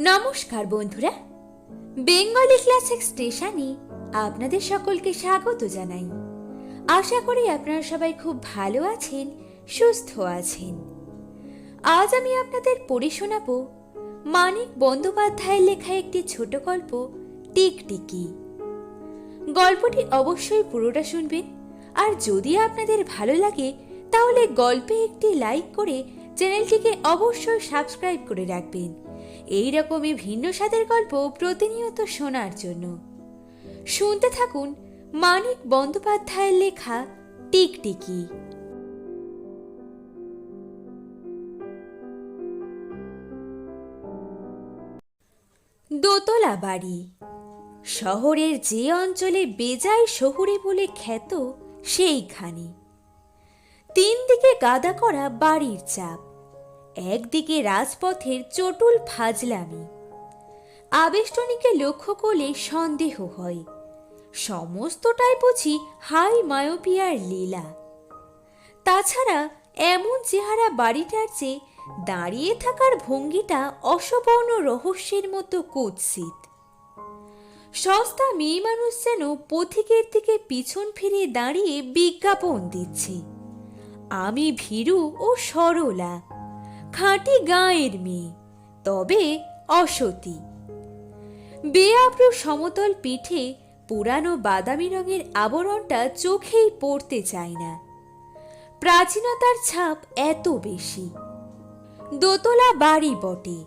নমস্কার বন্ধুরা। Bengali classic স্টেশনে আপনাদের সকলকে স্বাগত জানাই। আশা করি আপনারা সবাই খুব ভালো আছেন, সুস্থ আছেন। আজ আমি আপনাদের পড়ে শোনাব মানিক বন্দ্যোপাধ্যায়ের লেখা একটি ছোট গল্প, টিকটিকি। গল্পটি অবশ্যই পুরোটা শুনবেন, আর যদি আপনাদের ভালো লাগে, তাহলে গল্পে একটি লাইক করে চ্যানেলটিকে অবশ্যই সাবস্ক্রাইব করে রাখবেন। এই রকমই ভিন্ন স্বাদের গল্প প্রতিনিয়ত শোনার জন্য। শুনতে থাকুন মানিক বন্দ্যোপাধ্যায়ের লেখা টিকটিকি। দোতলা বাড়ি। শহরের যে অঞ্চলে বেজায় শহুরে বলে খ্যাত সেইখানে। তিন দিকে গাদা করা বাড়ির চাপ। একদিকে রাজপথের চটুল ফাজলামি। আবেষ্টনীকে লক্ষ্য করলে সন্দেহ হয়। সমস্তটাই বুঝি হাই মায়োপিয়ার লীলা। তাছাড়া এমন চেহারা বাড়িটার চেয়ে দাঁড়িয়ে থাকার ভঙ্গিটা অসবর্ণ রহস্যের মতো কুৎসিত। সস্তা মেয়ে মানুষ যেন পথিকের দিকে পিছন ফিরে দাঁড়িয়ে বিজ্ঞাপন দিচ্ছে। আমি ভীরু ও সরলা। খাঁটি গাঁয়ের মেয়ে, তবে অসতী। বেআব্রু সমতল পিঠে পুরানো বাদামি রঙের আবরণটা চোখেই পড়তে চায় না। প্রাচীনতার ছাপ এত বেশি। দোতলা বাড়ি বটে,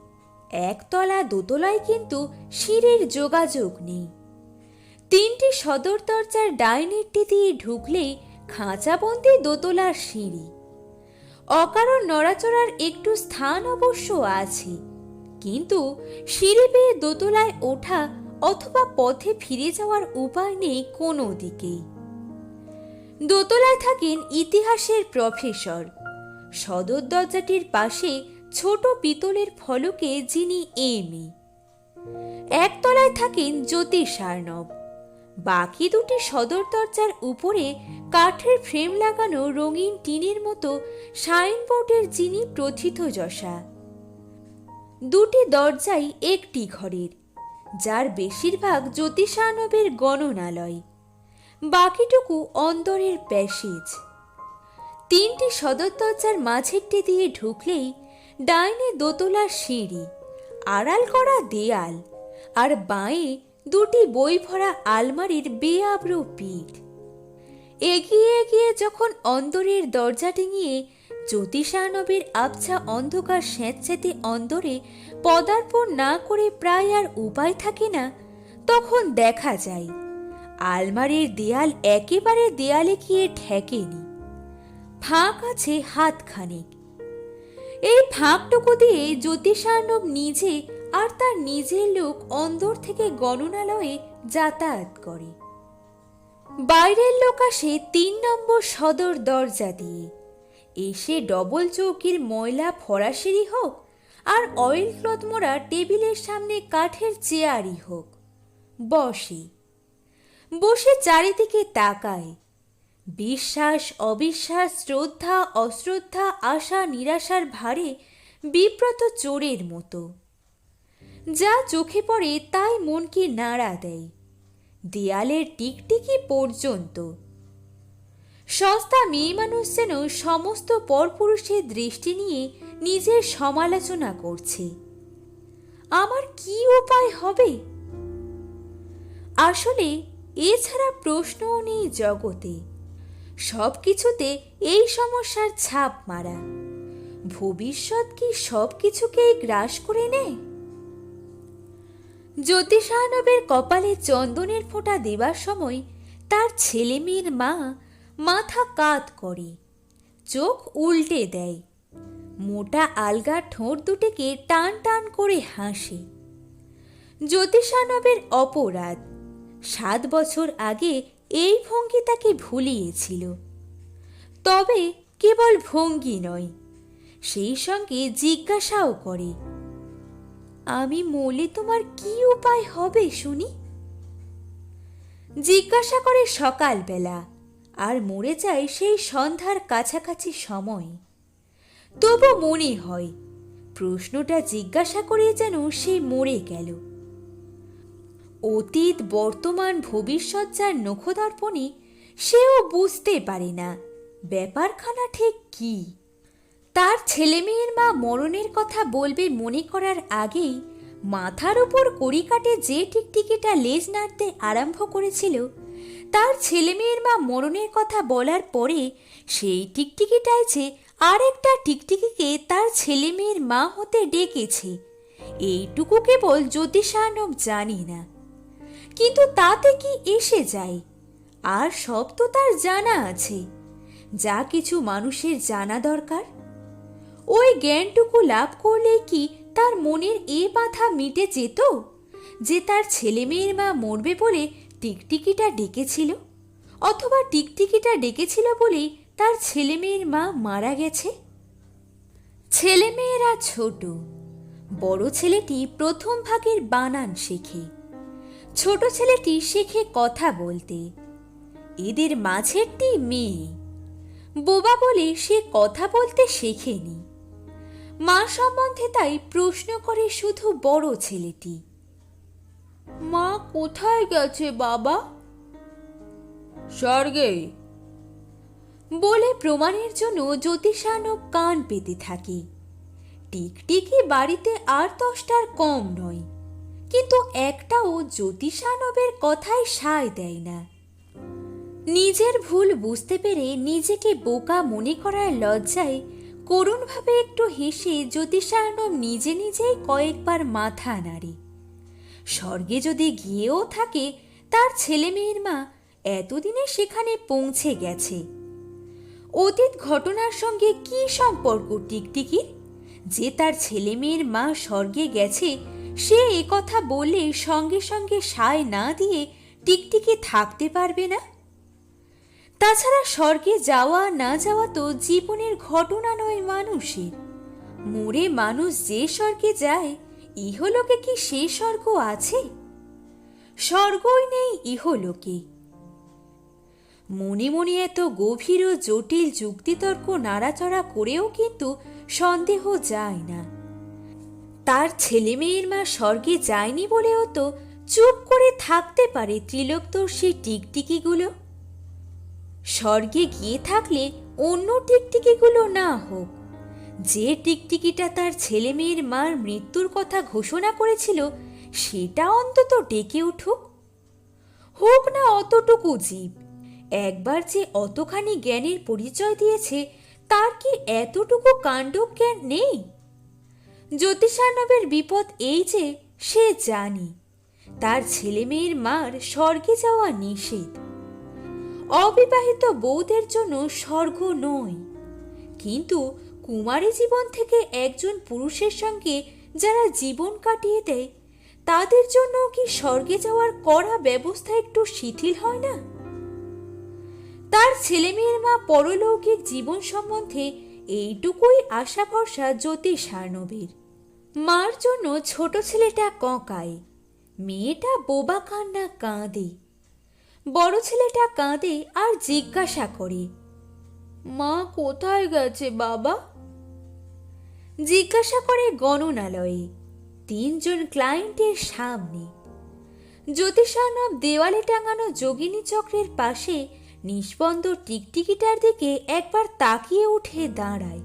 একতলা দোতলায় কিন্তু শিরের যোগাযোগ নেই। তিনটি সদর দরজার ডাইনেরটি দিয়ে ঢুকলেই খাঁচাবন্দি দোতলার সিঁড়ি। অকারণ নড়াচড়ার একটু স্থান অবশ্য আছে। কিন্তু সিঁড়ি বেয়ে দোতলায় ওঠা অথবা পথে ফিরে যাওয়ার উপায় নেই কোনো দিকেই। দোতলায় থাকেন ইতিহাসের প্রফেসর। সদর দরজাটির পাশে ছোট পিতলের ফলকে যিনি এমি একতলায় থাকেন জ্যোতিষ সার্ণব বাকি দুটি সদর দরজার উপরে কাঠের ফ্রেম লাগানো রঙিন টিনের মতো সাইনবোর্ডের যিনি প্রথিতযশা দুটি দরজাই একটি ঘরের, যার বেশিরভাগ জ্যোতিষানবের গণনালয়। বাকিটুকু অন্দরের প্যাসেজ। তিনটি সদর দরজার মাঝেরটি দিয়ে ঢুকলেই ডাইনে দোতলার সিঁড়ি, আড়াল করা দেয়াল, আর বাঁয়ে দুটি বই ভরা আলমারির বেআব্রু পিঠ। এগিয়ে এগিয়ে যখন অন্দরের দরজা ডিঙিয়ে জ্যোতিষানবের আবছা অন্ধকার স্যাঁতস্যাঁতে অন্দরে পদার্পণ না করে প্রায় আর উপায় থাকে না, তখন দেখা যায়, আলমারির দেয়াল একেবারে দেয়ালে গিয়ে ঠেকেনি। ফাঁক আছে হাতখানেক। এই ফাঁকটুকু দিয়ে জ্যোতিষার্ণব নিজে আর তার নিজের লোক অন্দর থেকে গণনালয়ে যাতায়াত করে। বাইরের লোক আসে তিন নম্বর সদর দরজা দিয়ে। এসে ডবল চৌকির ময়লা ফরাসিরই হোক আর অয়েল ক্লথ মোড়া টেবিলের সামনে কাঠের চেয়ারই হোক। বসে। বসে চারিদিকে তাকায়। বিশ্বাস, অবিশ্বাস, শ্রদ্ধা, অশ্রদ্ধা, আশা, নিরাশার ভারে বিব্রত চোরের মতো। যা চোখে পড়ে তাই মনকে নাড়া দেয়। দেয়ালের টিকটিকি পর্যন্ত। সস্তা মেয়ে মানুষ যেন সমস্ত পরপুরুষের দৃষ্টি নিয়ে নিজের সমালোচনা করছে। আমার কি উপায় হবে? আসলে এছাড়া প্রশ্নও নেই জগতে। সব কিছুতে এই সমস্যার ছাপ মারা। ভবিষ্যৎ কি সব কিছুকেই গ্রাস করে নেয়? জ্যোতিষানবের কপালে চন্দনের ফোঁটা দেবার সময় তার ছেলে মেয়ের মা মাথা কাত করে, চোখ উল্টে দেয়। মোটা আলগা ঠোঁট দুটিকে টান টান করে হাসে। জ্যোতিষানবের অপরাধ, সাত বছর আগে এই ভঙ্গি তাকে ভুলিয়েছিল। তবে কেবল ভঙ্গি নয়, সেই সঙ্গে জিজ্ঞাসাও করে। আমি মলে তোমার কি উপায় হবে, শুনি? জিজ্ঞাসা করে সকালবেলা, আর মরে যায় সেই সন্ধ্যার কাছাকাছি সময়। তবু মনে হয়, প্রশ্নটা জিজ্ঞাসা করে যেন সে মরে গেল। অতীত, বর্তমান, ভবিষ্যৎ যার নখদর্পণে, সেও বুঝতে পারে না, ব্যাপারখানা ঠিক কি। তার ছেলেমেয়ের মা মরণের কথা বলবে মনে করার আগেই মাথার উপর কড়িকাটে যে টিকটিকিটা লেজ নাড়তে আরম্ভ করেছিল, তার ছেলেমেয়ের মা মরণের কথা বলার পরে সেই টিকটিকিটাই যে আরেকটা টিকটিকিকে তার ছেলেমেয়ের মা হতে ডেকেছে, এইটুকু কেবল জ্যোতিষানব জানি না। কিন্তু তাতে কি এসে যায়? আর সব তো তার জানা আছে। যা কিছু মানুষের জানা দরকার ওই জ্ঞানটুকু লাভ করলে কি তার মনের এ বাধা মিটে যেত? যে তার ছেলেমেয়ের মা মরবে বলে টিকটিকিটা ডেকেছিল? অথবা টিকটিকিটা ডেকেছিল বলেই তার ছেলেমেয়ের মা মারা গেছে? ছেলেমেয়েরা ছোট। বড় ছেলেটি প্রথম ভাগের বানান শেখে। ছোট ছেলেটি শেখে কথা বলতে। এদের মাঝেরটি মেয়ে। বোবা বলে সে কথা বলতে শেখেনি। মা সম্বন্ধে তাই প্রশ্ন করে শুধু বড় ছেলেটি। মা কোথায় গেছে বাবা? স্বর্গে। বলে প্রমাণের জন্য জ্যোতিষানব কান পেতে থাকে। টিকটিকি বাড়িতে আর দশটার কম নয়। কিন্তু একটাও জ্যোতিষানবের কথায় সায় দেয় না। নিজের ভুল বুঝতে পেরে নিজেকে বোকা মনে করার লজ্জায় করুণভাবে একটু হেসে জ্যোতিষার্ণব নিজে নিজেই কয়েকবার মাথা নাড়ে। স্বর্গে যদি গিয়েও থাকে, তার ছেলে মেয়ের মা এতদিনে সেখানে পৌঁছে গেছে। অতীত ঘটনার সঙ্গে কি সম্পর্ক টিকটিকির? যে তার ছেলে মেয়ের মা স্বর্গে গেছে, সে কথা বলে সঙ্গে সঙ্গে সায় না দিয়ে টিকটিকি থাকতে পারবে না? তাছাড়া স্বর্গে যাওয়া না যাওয়া তো জীবনের ঘটনা নয় মানুষের। মরে মানুষ যে স্বর্গে যায়, ইহলোকে কি সে স্বর্গ আছে? স্বর্গই নেই ইহলোকে। মনে মনে এত গভীর ও জটিল যুক্তিতর্ক নাড়াচড়া করেও কিন্তু সন্দেহ যায় না। তার ছেলে মেয়ের মা স্বর্গে যায়নি বলেও তো চুপ করে থাকতে পারে ত্রিলোকদর্শী টিকটিকিগুলো। স্বর্গে গিয়ে থাকলে অন্য টিকটিকিগুলো না হোক। যে টিকটিকিটা তার ছেলে মেয়ের মার মৃত্যুর কথা ঘোষণা করেছিল, সেটা অন্তত ডেকে উঠুক। হোক না অতটুকু জীব, একবার যে অতখানি জ্ঞানের পরিচয় দিয়েছে, তার কি এতটুকু কাণ্ড জ্ঞান নেই? জ্যোতিষানবের বিপদ এই যে, সে জানি। তার ছেলে মেয়ের মার স্বর্গে যাওয়া নিষেধ। অবিবাহিত বউদের জন্য স্বর্গ নয়। কিন্তু কুমারী জীবন থেকে একজন পুরুষের সঙ্গে যারা জীবন কাটিয়ে দেয়, তাদের জন্য কি স্বর্গে যাওয়ার কড়া ব্যবস্থা একটু শিথিল হয় না? তার ছেলেমেয়ের মা পরলৌকিক জীবন সম্বন্ধে এইটুকুই আশা ভরসা জ্যোতিষ সার্ণবের মার জন্য ছোট ছেলেটা কঁকায়, মেয়েটা বোবা কান্না কাঁদে। বড় ছেলেটা কাঁদে আর জিজ্ঞাসা করে, মা কোথায় গেছে বাবা? জিজ্ঞাসা করে গণনালয়ে, তিনজন ক্লায়েন্টের সামনে। জ্যোতিষানব দেওয়ালে টাঙানো যোগিনী চক্রের পাশে নিষ্পন্দ টিকটিকিটার দিকে একবার তাকিয়ে উঠে দাঁড়ায়।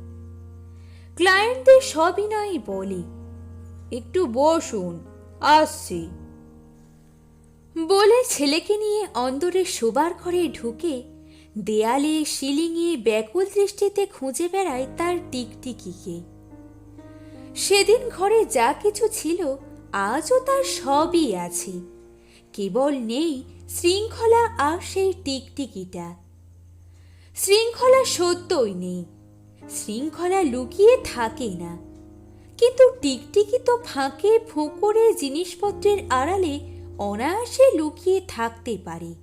ক্লায়েন্টদের সবিনয়ই বলে, একটু বসুন, আসছি। বলে ছেলেকে নিয়ে অন্দরে শোবার ঘরে ঢুকে দেয়ালে সিলিংয়ে ব্যাকুল দৃষ্টিতে খুঁজে বেড়ায় তার টিকটিকিকে। সেদিন ঘরে যা কিছু ছিল, আজও তার সবই আছে। কেবল নেই শৃঙ্খলা আর সেই টিকটিকিটা। শৃঙ্খলা সত্যই নেই, শৃঙ্খলা লুকিয়ে থাকে না। কিন্তু টিকটিকি তো ফাঁকে ফুঁকরে জিনিসপত্রের আড়ালে অনায়াসে লুকিয়ে থাকতে পারে।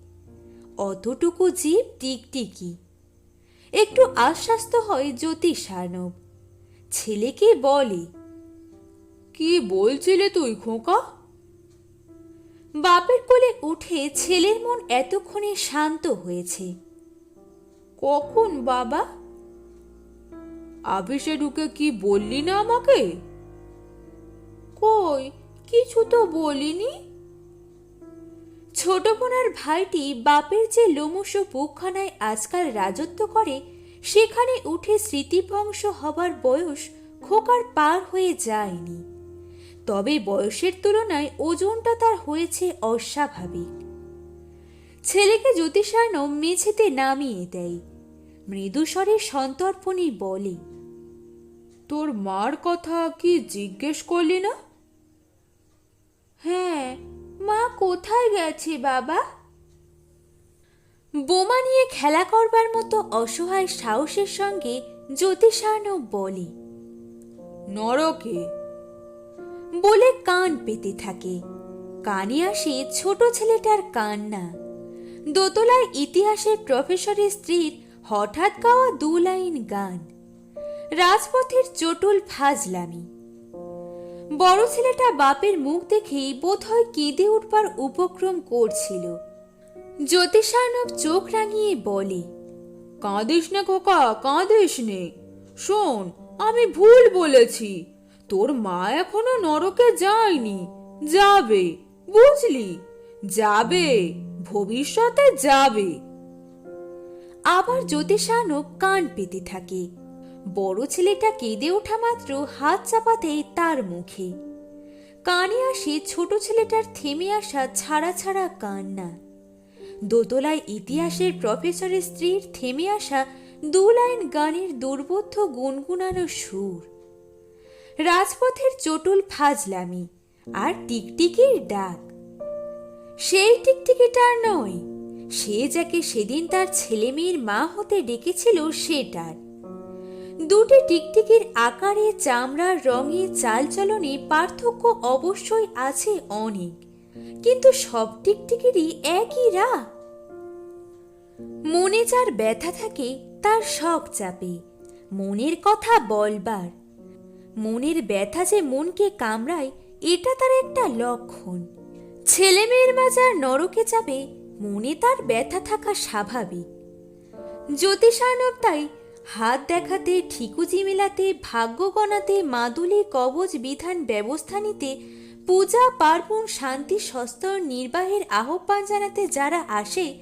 অতটুকু জীব টিকটিকি। একটু আশ্বাস্ত হয় জ্যোতিষ সার্ণব ছেলেকে বলে কি বলছিলে তুই খোঁকা? বাপের কোলে উঠে ছেলের মন এতক্ষণে শান্ত হয়েছে। কখন বাবা? আপিসে ঢুকে কি বললি না আমাকে? কই কিছু তো বলিনি। ছোট বোনার ভাইটি বাপের যে লোমশ বুকখানায় আজকাল রাজত্ব করে, সেখানে উঠে স্মৃতিভংশ হবার বয়স খোকার পার হয়ে যায়নি। তবে বয়সের তুলনায় ওজনটা তার হয়েছে অস্বাভাবিক। ছেলেকে জ্যোতিষায়ন মেঝেতে নামিয়ে দেয়। মৃদুস্বরে সন্তর্পণী বলে, তোর মার কথা কি জিজ্ঞেস করলি না? হ্যাঁ মা কোথায় গেছে বাবা? বোমা নিয়ে খেলা করবার মতো অসহায় সাহসের সঙ্গে জ্যোতিষার্ণব বলে। নরকে। বলে কান পেতে থাকে। কানে আসে ছোট ছেলেটার কান্না। দোতলায় ইতিহাসের প্রফেসরের স্ত্রীর হঠাৎ গাওয়া দু লাইন গান। রাজপথের চটুল ফাজলামি বড় ছেলেটা বাপের মুখ দেখেই বোধহয় কেঁদে উঠবার উপক্রম করছিল। জ্যোতিষার্ণব চোখ রাঙিয়ে বলে, কাঁদিস নে খোকা, কাঁদিস নে। শোন, আমি ভুল বলেছি। তোর মা এখনও নরকে যায়নি। যাবে, বুঝলি? যাবে, ভবিষ্যতে যাবে। আবার জ্যোতিষানব কান পেতে থাকে। বড় ছেলেটা কেঁদে ওঠা মাত্র হাত চাপাতে তার মুখে। কানে আসে ছোট ছেলেটার থেমে আসা ছাড়া ছাড়া কান্না। দোতলায় ইতিহাসের প্রফেসরের স্ত্রীর থেমে আসা দু লাইন গানের দুর্বোধ্য গুনগুনানো সুর। রাজপথের চটুল ফাজলামি আর টিকটিকির ডাক। সেই টিকটিকিটার নয়, সে যাকে সেদিন তার ছেলে মেয়ের মা হতে ডেকেছিল সেটার। দুটি টিকটিকির আকারে, চামড়ার রঙে, চালচলনে পার্থক্য অবশ্যই আছে অনেক। কিন্তু সব টিকটিকিরই একই রা। মনে যার ব্যথা থাকে, তার শখ চাপে। মনের কথা বলবার। মনের ব্যথা যে মনকে কামড়ায়, এটা তার একটা লক্ষণ। ছেলে মেয়ের মাজার নরকে যাবে মনে তার ব্যথা থাকা স্বাভাবিক। জ্যোতিষানব তাই হাত দেখাতে, ঠিকুজি মেলাতে, ভাগ্য গণাতে, মাদুলি কবচ বিধান ব্যবস্থা নিতে, পূজা, পার্বণ, শান্তি, সস্তর নির্বাহের আহ্বান জানাতে যারা আসে,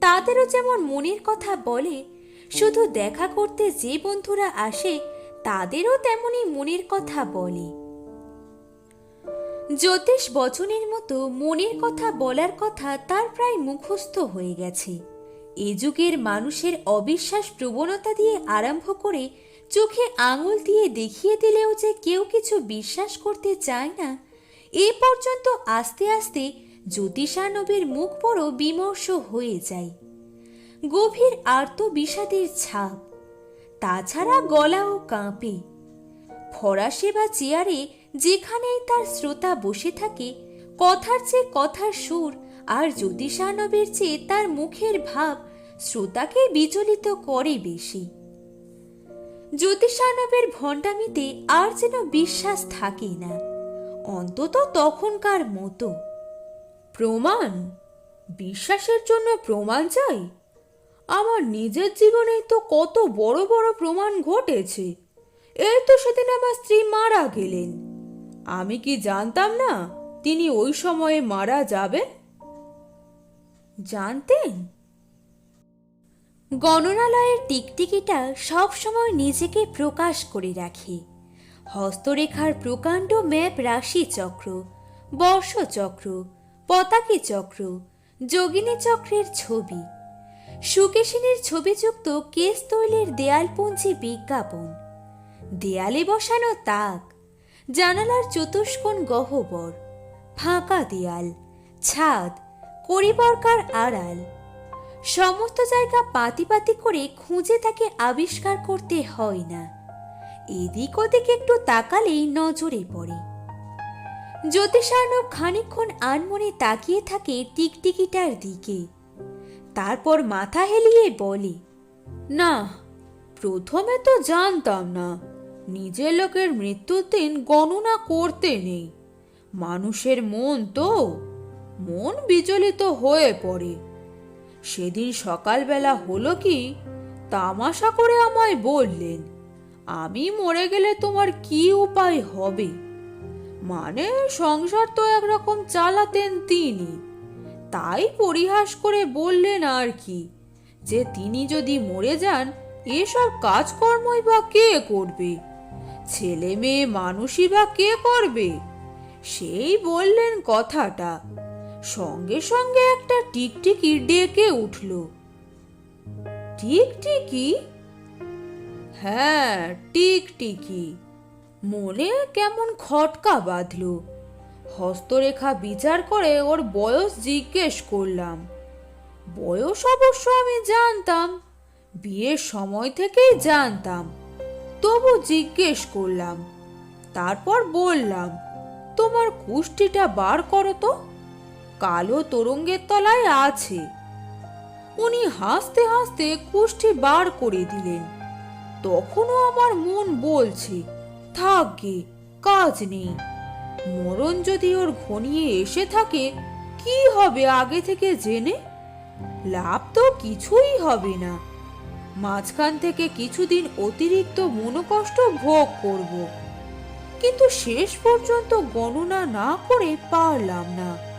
তাদেরও যেমন মনের কথা বলে, শুধু দেখা করতে যে বন্ধুরা আসে, তাদেরও তেমনি মনের কথা বলে। জ্যোতিষ বচনের মতো মনের কথা বলার কথা তার প্রায় মুখস্থ হয়ে গেছে। এ যুগের মানুষের অবিশ্বাস প্রবণতা দিয়ে আরম্ভ করে চোখে আঙুল দিয়ে দেখিয়ে দিলেও যে কেউ কিছু বিশ্বাস করতে চায় না, এ পর্যন্ত আস্তে আস্তে জ্যোতিষানবের মুখ বড় বিমর্ষ হয়ে যায়। গভীর আর্ত বিষাদের ছাপ, তাছাড়া গলাও কাঁপে। ফরাসে বা চেয়ারে যেখানেই তার শ্রোতা বসে থাকে, কথার চেয়ে কথার সুর আর জ্যোতিষানবের চেয়ে তার মুখের ভাব শ্রোতাকে বিচলিত করে বেশি। জ্যোতিষানবের ভণ্ডামিতে আর যেন বিশ্বাস থাকে না, অন্তত তখনকার মতো। প্রমাণ? বিশ্বাসের জন্য প্রমাণ চাই? আমার নিজের জীবনে তো কত বড় বড় প্রমাণ ঘটেছে। এই তো সেদিন আমার স্ত্রী মারা গেলেন। আমি কি জানতাম না তিনি ওই সময়ে মারা যাবেন? জানতেন? গণনালয়ের টিকটিকিটা সবসময় নিজেকে প্রকাশ করে রাখে। হস্তরেখার প্রকাণ্ড ম্যাপ রাশি চক্র বর্ষচক্র পতাকি চক্র, যোগিনী চক্রের ছবি। সুকেশিনীর ছবিযুক্ত কেস তৈলের দেয়ালপঞ্চি বিজ্ঞাপন। দেয়ালে বসানো তাক, জানালার চতুষ্কোণ গহ্বর, ফাঁকা দেয়াল, ছাদ করিবরকার আড়াল। সমস্ত জায়গা পাতি পাতি করে খুঁজে তাকে আবিষ্কার করতে হয় না। এদিক ওদিক একটু তাকালেই নজরে পড়ে। জ্যোতিষার্ণব খানিক্ষণ আনমনে তাকিয়ে থাকে টিকটিকিটার দিকে। তারপর মাথা হেলিয়ে বলে, না, প্রথমে তো জানতাম না, নিজের লোকের মৃত্যুর দিন গণনা করতে নেই। মানুষের মন তো মন বিচলিত হয়ে পড়ে। সেদিন সকালবেলা হলো কি, তামাশা করে আমায় বললেন, আমি মরে গেলে তোমার কি উপায় হবে? মানে সংসার তো একরকম চালাতেন তিনি। তাই পরিহাস করে বললেন আর কি, যে তিনি যদি মরে যান, এসব কাজকর্মই বা কে করবে? ছেলে মেয়ে মানুষই বা কে করবে? সেই বললেন কথাটা। সঙ্গে সঙ্গে একটা টিকটিকি ডেকে উঠল। টিকটিকি? হ্যাঁ টিকটিকি। মনে কেমন খটকা বাঁধল। হস্তরেখা বিচার করে ওর বয়স জিজ্ঞেস করলাম। বয়স অবশ্য আমি জানতাম, বিয়ের সময় থেকেই জানতাম। তবু জিজ্ঞেস করলাম, তারপর বললাম, তোমার কুষ্টিটা বার করো তো? কালো তরঙ্গের তলায় আছে। উনি হাসতে হাসতে কুষ্টি বার করে দিলেন। তখনও আমার মন বলছে, থাক কাজ নেই। মরণ যদি ওর ঘনিয়ে এসে থাকে, কি হবে আগে থেকে জেনে? লাভ তো কিছুই হবে না। মাঝখান থেকে কিছুদিন অতিরিক্ত মনোকষ্ট ভোগ করব। কিন্তু শেষ পর্যন্ত গণনা না করে পারলাম না।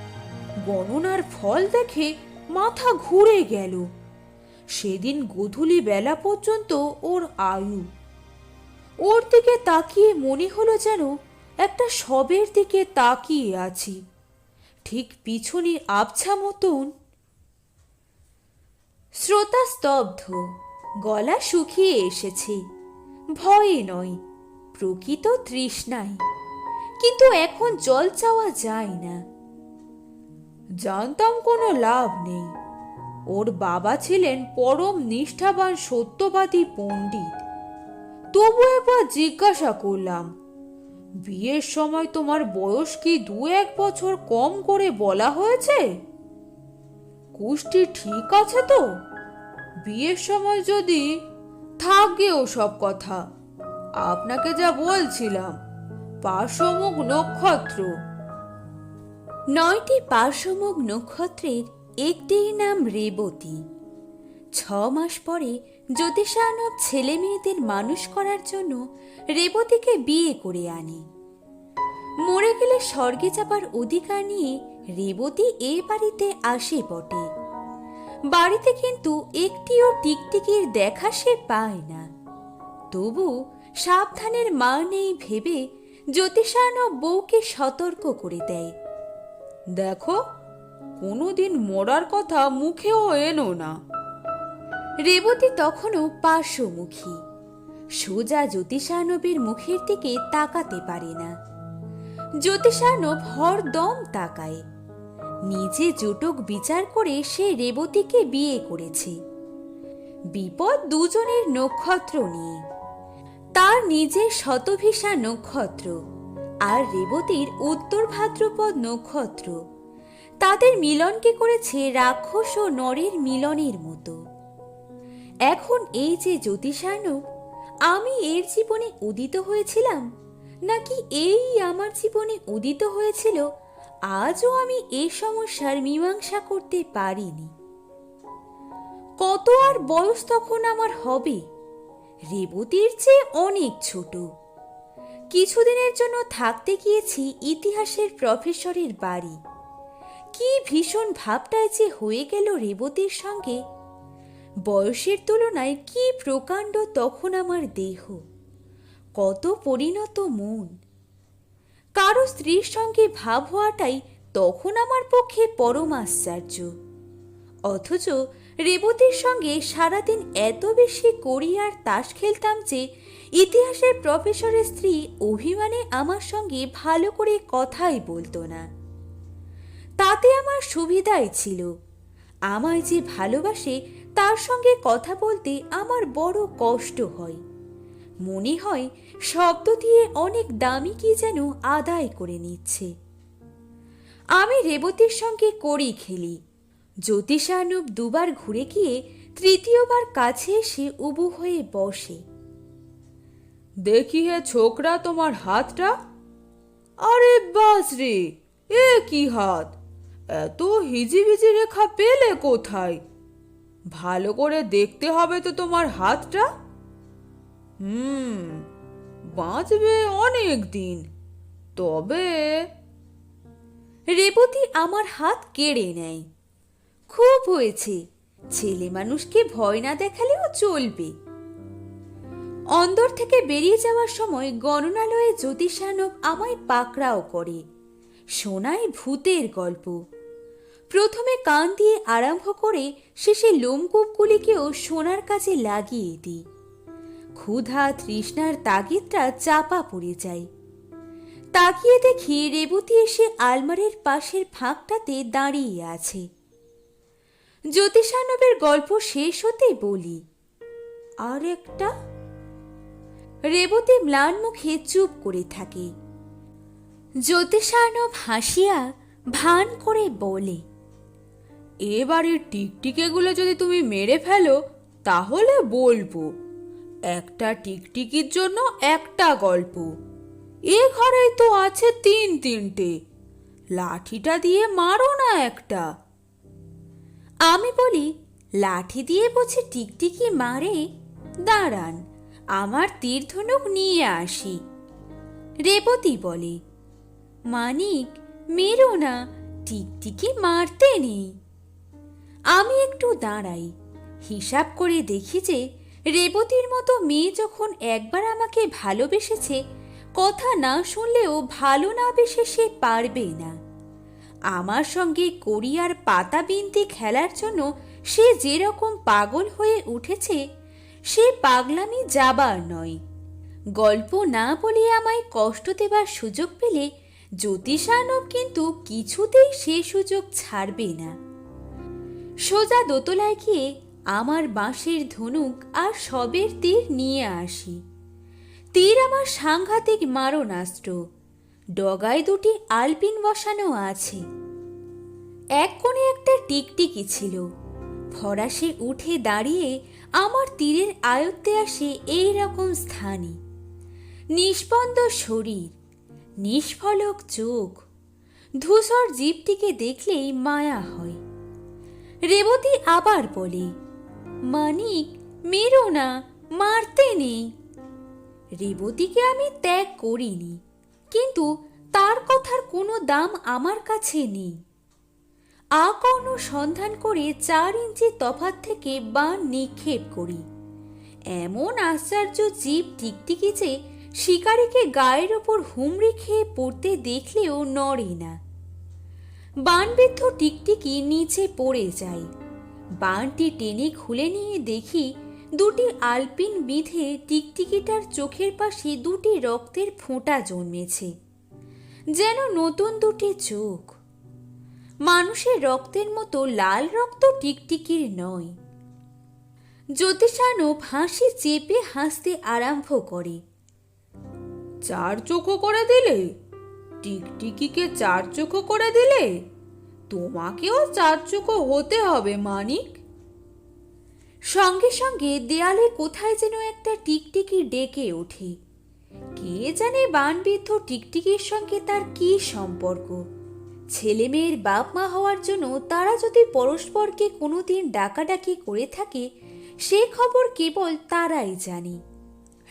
গণনার ফল দেখে মাথা ঘুরে গেল। সেদিন গধূলি বেলা পর্যন্ত ওর আয়ু। ওর দিকে তাকিয়ে মনে হলো যেন একটা সবের দিকে তাকিয়ে আছি। ঠিক পিছনে আবছা মতন। শ্রোতা স্তব্ধ, গলা শুকিয়ে এসেছে। ভয়ে নয়, প্রকৃত তৃষ্ণায় কিন্তু এখন জল চাওয়া যায় না। জানতাম কোনো লাভ নেই। ওর বাবা ছিলেন পরম নিষ্ঠাবান সত্যবাদী পণ্ডিত। তবু একবার জিজ্ঞাসা করলাম, বিয়ের সময় তোমার বয়স কি দু এক বছর কম করে বলা হয়েছে? কুষ্টি ঠিক আছে তো। বিয়ের সময় যদি থাকবে সব কথা। আপনাকে যা বলছিলাম, পার্শ্বমুখ নক্ষত্র। নয়টি পার্শ্বমুখ নক্ষত্রের একটির নাম রেবতী। ছ মাস পরে জ্যোতিষানব ছেলে মেয়েদের মানুষ করার জন্য রেবতীকে বিয়ে করে আনে। মরে গেলে স্বর্গে যাবার অধিকার নিয়ে রেবতী এ বাড়িতে আসে বটে। বাড়িতে কিন্তু একটিও টিকটিকির দেখা সে পায় না। তবু সাবধানের মা নেই ভেবে জ্যোতিষানব বউকে সতর্ক করে দেয়। দেখো, কোনোদিন মরার কথা মুখেও এনো না। রেবতী তখনও পার্শ্বমুখী। সোজা জ্যোতিষানবের মুখের দিকে তাকাতে পারে না। জ্যোতিষানব হরদম তাকায়। নিজে জোটক বিচার করে সে রেবতীকে বিয়ে করেছে। বিপদ দুজনের নক্ষত্র নিয়ে। তার নিজের শতভিসা নক্ষত্র। আর রেবতীর উত্তর ভাদ্রপদ নক্ষত্র। তাদের মিলনকে করেছে রাক্ষস ও নরের মিলনের মতো। এখন এই যে জ্যোতিষার্ণব আমি এর জীবনে উদিত হয়েছিলাম? নাকি এই আমার জীবনে উদিত হয়েছিল? আজও আমি এই সমস্যার মীমাংসা করতে পারিনি। কত আর বয়স তখন আমার হবে? রেবতীর চেয়ে অনেক ছোট। কিছুদিনের জন্য থাকতে গিয়েছি ইতিহাসের প্রফেসরের বাড়ি। কি ভীষণ ভাবটায় যে হয়ে গেল রেবতীর সঙ্গে। বয়সের তুলনায় কি প্রকাণ্ড তখন আমার দেহ। কত পরিণত মন। কারও স্ত্রীর সঙ্গে ভাব হওয়াটাই তখন আমার পক্ষে পরম আশ্চর্য। অথচ রেবতীর সঙ্গে সারাদিন এত বেশি করি আর তাস খেলতাম যে ইতিহাসের প্রফেসরের স্ত্রী অভিমানে আমার সঙ্গে ভালো করে কথাই বলতো না। তাতে আমার সুবিধাই ছিল। আমায় যে ভালোবাসে, তার সঙ্গে কথা বলতে আমার বড় কষ্ট হয়। মনে হয় শব্দ দিয়ে অনেক দামি কি যেন আদায় করে নিচ্ছে। আমি রেবতীর সঙ্গে করি খেলি। জ্যোতিষানুব দুবার ঘুরে গিয়ে তৃতীয়বার কাছে এসে উবু হয়ে বসে। দেখি হে ছোকরা তোমার হাতটা? আরে বাস রে এ কি হাত? এত হিজিবিজি রেখা পেলে কোথায়? ভালো করে দেখতে হবে তো তোমার হাতটা। হুম বাঁচবে অনেক দিন তবে রেবতী আমার হাত কেড়ে নেয়। খুব হয়েছে। ছেলে মানুষকে ভয় না দেখালেও চলবে। অন্দর থেকে বেরিয়ে যাওয়ার সময় গণনালয়ে জ্যোতিষানব আমায় পাকড়াও করে। শোনায় ভূতের গল্প। প্রথমে কান দিয়ে আরম্ভ করে শেষে লোমকূপগুলিকেও সোনার কাজে লাগিয়ে দিই। ক্ষুধা তৃষ্ণার তাগিদটা চাপা পড়ে যায়। তাকিয়ে দেখি রেবতী এসে আলমারির পাশের ফাঁকটাতে দাঁড়িয়ে আছে। জ্যোতিষানবের গল্প শেষ হতে বলি। আর একটা রেবতী ম্লান মুখে চুপ করে থাকে। জ্যোতিষানব হাসিয়া ভান করে বলে, এবারের টিকটিকেগুলো যদি তুমি মেরে ফেলো, তাহলে বলব, একটা টিকটিকির জন্য একটা গল্প। এ ঘরে তো আছে তিন তিনটে। লাঠিটা দিয়ে মারো না একটা। আমি বলি, লাঠি দিয়ে বুঝি টিকটিকি মারে, দাঁড়ান, আমার তীর ধনুক নিয়ে আসি। রেবতী বলে, মানিক, মেরো না, টিকটিকি মারতে নেই। আমি একটু দাঁড়াই, হিসাব করে দেখি যে, রেবতীর মতো মেয়ে যখন একবার আমাকে ভালোবেসেছে, কথা না শুনলেও ভালো না বেসে সে পারবে না। আমার সঙ্গে কোরিয়ার পাতা বিনতি খেলার জন্য সে যেরকম পাগল হয়ে উঠেছে, সে পাগলামি যাবার নয়। গল্প না বলে আমায় কষ্ট দেবার সুযোগ পেলে জ্যোতিষানব কিন্তু কিছুতেই সে সুযোগ ছাড়বে না। সোজা দোতলায় গিয়ে আমার বাঁশের ধনুক আর সবের তীর নিয়ে আসি। তীর আমার সাংঘাতিক মারণাস্ত্র। ডগায় দুটি আলপিন বসানো আছে। এক কোণে একটা টিকটিকি ছিল। ফরাসে উঠে দাঁড়িয়ে আমার তীরের আয়ত্তে আসে এই রকম স্থানে। নিষ্পন্দ শরীর, নিষ্ফলক চোখ, ধূসর জীবটিকে দেখলেই মায়া হয়। রেবতী আবার বলে, মানিক, মেরো না, মারতে নেই রেবতীকে আমি ত্যাগ করিনি। কিন্তু তার কথার কোনো দাম আমার কাছে নেই। আকর্ণ সন্ধান করে চার ইঞ্চি তফাত থেকে বান নিক্ষেপ করি। এমন আশ্চর্য জীব টিকটিকি যে শিকারীকে গায়ের ওপর হুমড়ি খেয়ে পড়তে দেখলেও নড়ে না। বানবিদ্ধ টিকটিকি নিচে পড়ে যায়। বানটি টেনে খুলে নিয়ে দেখি দুটি আলপিন বিঁধে টিকটিকিটার চোখের পাশে দুটি রক্তের ফোঁটা জন্মেছে। যেন নতুন দুটি চোখ। মানুষের রক্তের মতো লাল রক্ত টিকটিকির নয়। জ্যোতিষানব হাসি চেপে হাসতে আরম্ভ করে। চার চোখো করে দিলে? টিকটিকিকে চার চোখো করে দিলে? তোমাকেও চার চোখো হতে হবে, মানিক। সঙ্গে সঙ্গে দেয়ালে কোথায় যেন একটা টিকটিকি ডেকে ওঠে। কে জানে বানবিদ্ধ টিকটিকির সঙ্গে তার কি সম্পর্ক? ছেলে মেয়ের বাপ মা হওয়ার জন্য তারা যদি পরস্পরকে কোনোদিন ডাকাডাকি করে থাকে, সে খবর কেবল তারাই জানে।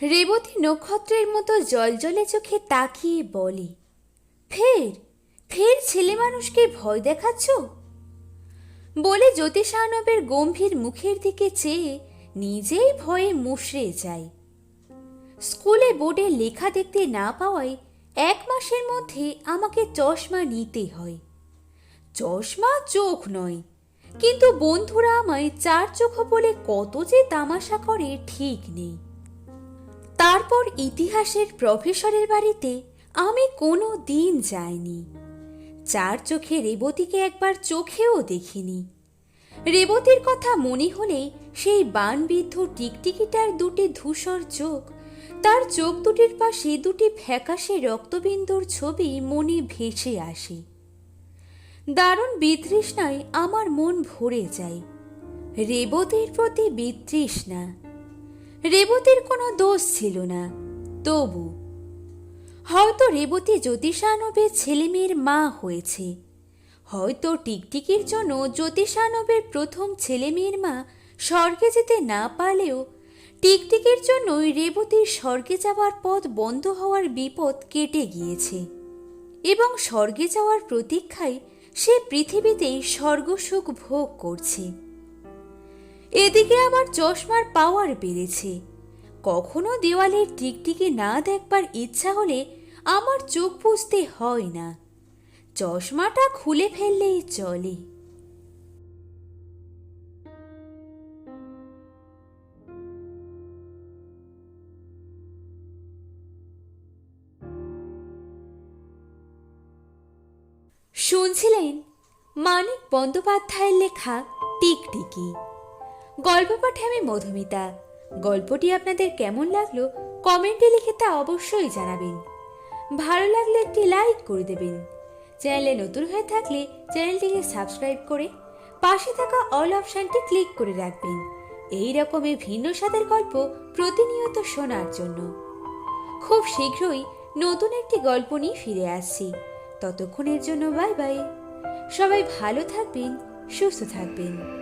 রেবতী নক্ষত্রের মতো জলজলে চোখে তাকিয়ে বলে, ফের ফের ছেলে মানুষকে ভয় দেখাচ্ছ? বলে জ্যোতিষানবের গম্ভীর মুখের দিকে চেয়ে নিজেই ভয়ে মুশড়ে যায়। স্কুলে বোর্ডে লেখা দেখতে না পাওয়ায় এক মাসের মধ্যে আমাকে চশমা নিতে হয়। চশমা চোখ নয়, কিন্তু বন্ধুরা আমায় চার চোখ বলে কত যে তামাশা করে ঠিক নেই। তারপর ইতিহাসের প্রফেসরের বাড়িতে আমি কোনো দিন যাইনি। চার চোখে রেবতীকে একবার চোখেও দেখিনি। রেবতীর কথা মনে হলে সেই বানবিদ্ধ টিকটিকিটার দুটি ধূসর চোখ, তার চোখ দুটির পাশে দুটি ফ্যাকাশে রক্তবিন্দুর ছবি মনে ভেসে আসে। দারুণ বিতৃষ্ণায় আমার মন ভরে যায়। রেবতীর প্রতি বিতৃষ্ণা। রেবতীর কোনো দোষ ছিল না। তবু হয়তো রেবতী জ্যোতিষানবের ছেলেমেয়ের মা হয়েছে। হয়তো টিকটিকির জন্য জ্যোতিষানবের প্রথম ছেলেমেয়ের মা স্বর্গে যেতে না পারলেও টিকটিকির জন্যই রেবতীর স্বর্গে যাওয়ার পথ বন্ধ হওয়ার বিপদ কেটে গিয়েছে। এবং স্বর্গে যাওয়ার প্রতীক্ষায় সে পৃথিবীতেই স্বর্গসুখ ভোগ করছে। এদিকে আমার চশমার পাওয়ার বেড়েছে। কখনো দেওয়ালের টিকটিকি না দেখবার ইচ্ছা হলে আমার চোখ বুঝতে হয় না। চশমাটা খুলে ফেললেই চলে। শুনছিলেন মানিক বন্দ্যোপাধ্যায়ের লেখা টিকটিকি। গল্প পাঠে আমি মধুমিতা। গল্পটি আপনাদের কেমন লাগল কমেন্টে লিখে তা অবশ্যই জানাবেন। ভালো লাগলে একটি লাইক করে দেবেন। চ্যানেলে নতুন হয়ে থাকলে চ্যানেলটিকে সাবস্ক্রাইব করে পাশে থাকা অল অপশানটি ক্লিক করে রাখবেন। এই রকমের ভিন্ন স্বাদের গল্প প্রতিনিয়ত শোনার জন্য। খুব শীঘ্রই নতুন একটি গল্প নিয়ে ফিরে আসছি। ততক্ষণের জন্য বাই বাই। সবাই ভালো থাকবেন, সুস্থ থাকবেন।